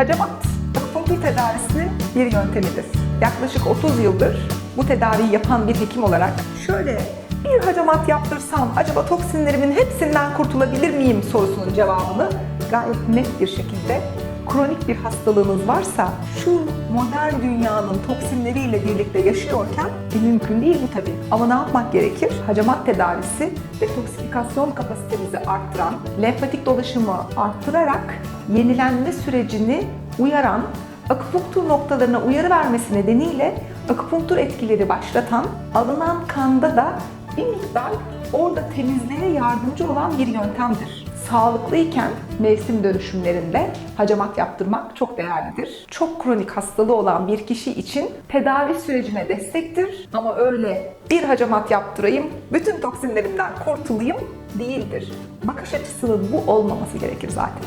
Hacamat, akupunktur tedavisinin bir yöntemidir. Yaklaşık 30 yıldır bu tedaviyi yapan bir hekim olarak şöyle bir hacamat yaptırsam acaba toksinlerimin hepsinden kurtulabilir miyim sorusunun cevabını gayet net bir şekilde kronik bir hastalığınız varsa şu modern dünyanın toksinleriyle birlikte yaşıyorken e, mümkün değil bu tabii. Ama ne yapmak gerekir? Hacamat tedavisi detoksifikasyon kapasitemizi arttıran, lenfatik dolaşımı arttırarak yenilenme sürecini uyaran, akupunktur noktalarına uyarı vermesi nedeniyle akupunktur etkileri başlatan, alınan kanda da bir miktar orada temizliğe yardımcı olan bir yöntemdir. Sağlıklıyken mevsim dönüşümlerinde hacamat yaptırmak çok değerlidir. Çok kronik hastalığı olan bir kişi için tedavi sürecine destektir ama öyle bir hacamat yaptırayım, bütün toksinlerimden kurtulayım değildir. Bakış açısının bu olmaması gerekir zaten.